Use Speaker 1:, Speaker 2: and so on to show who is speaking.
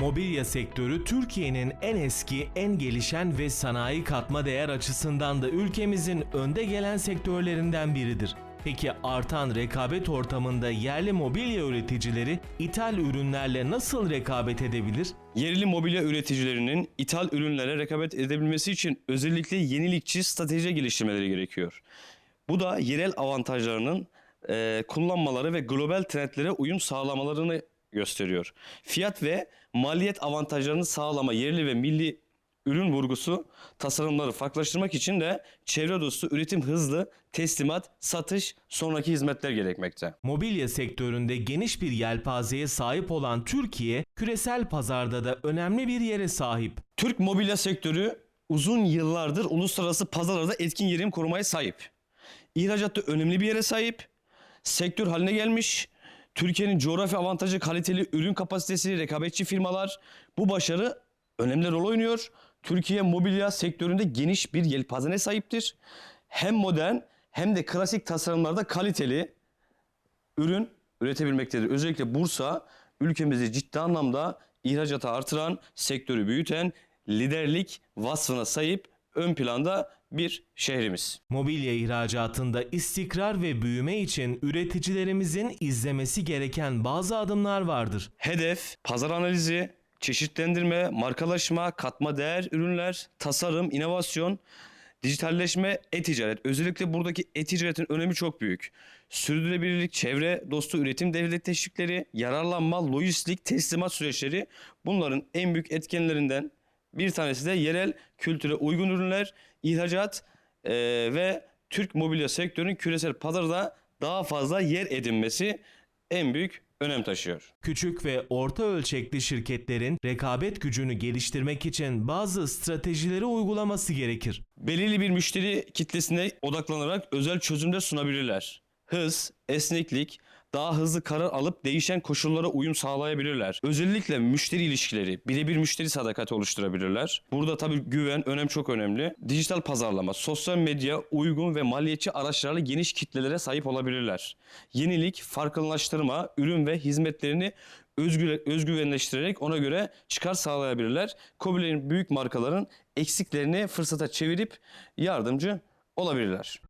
Speaker 1: Mobilya sektörü Türkiye'nin en eski, en gelişen ve sanayi katma değer açısından da ülkemizin önde gelen sektörlerinden biridir. Peki artan rekabet ortamında yerli mobilya üreticileri ithal ürünlerle nasıl rekabet edebilir?
Speaker 2: Yerli mobilya üreticilerinin ithal ürünlere rekabet edebilmesi için özellikle yenilikçi strateji geliştirmeleri gerekiyor. Bu da yerel avantajlarının e, kullanmaları ve global trendlere uyum sağlamalarını gösteriyor. Fiyat ve maliyet avantajlarını sağlama yerli ve milli ürün vurgusu tasarımları farklılaştırmak için de çevre dostu üretim hızlı, teslimat, satış, sonraki hizmetler gerekmekte.
Speaker 1: Mobilya sektöründe geniş bir yelpazeye sahip olan Türkiye, küresel pazarda da önemli bir yere sahip.
Speaker 2: Türk mobilya sektörü uzun yıllardır uluslararası pazarlarda etkin yerini korumaya sahip. İhracatta önemli bir yere sahip. Sektör haline gelmiş. Türkiye'nin coğrafi avantajı, kaliteli ürün kapasitesi, rekabetçi firmalar bu başarı önemli rol oynuyor. Türkiye mobilya sektöründe geniş bir yelpazene sahiptir. Hem modern hem de klasik tasarımlarda kaliteli ürün üretebilmektedir. Özellikle Bursa ülkemizi ciddi anlamda ihracatı artıran, sektörü büyüten, liderlik vasfına sahip ön planda bir şehrimiz.
Speaker 1: Mobilya ihracatında istikrar ve büyüme için üreticilerimizin izlemesi gereken bazı adımlar vardır.
Speaker 2: Hedef, pazar analizi, çeşitlendirme, markalaşma, katma değer ürünler, tasarım, inovasyon, dijitalleşme, e-ticaret. Özellikle buradaki e-ticaretin önemi çok büyük. Sürdürülebilirlik, çevre dostu üretim devlet teşvikleri, yararlanma, lojistik, teslimat süreçleri bunların en büyük etkenlerinden bir tanesi de yerel kültüre uygun ürünler, ihracat eee, ve Türk mobilya sektörünün küresel pazarda daha fazla yer edinmesi en büyük önem taşıyor.
Speaker 1: Küçük ve orta ölçekli şirketlerin rekabet gücünü geliştirmek için bazı stratejileri uygulaması gerekir.
Speaker 2: belirli bir müşteri kitlesine odaklanarak özel çözümler sunabilirler. Hız, esneklik, daha hızlı karar alıp değişen koşullara uyum sağlayabilirler. Özellikle müşteri ilişkileri, birebir müşteri sadakati oluşturabilirler. Burada tabii güven, önem çok önemli. Dijital pazarlama, sosyal medya, uygun ve maliyetçi araçlarla geniş kitlelere sahip olabilirler. Yenilik, farklılaştırma, ürün ve hizmetlerini özgü, özgüvenleştirerek ona göre çıkar sağlayabilirler. Kobilerin büyük markaların eksiklerini fırsata çevirip yardımcı olabilirler.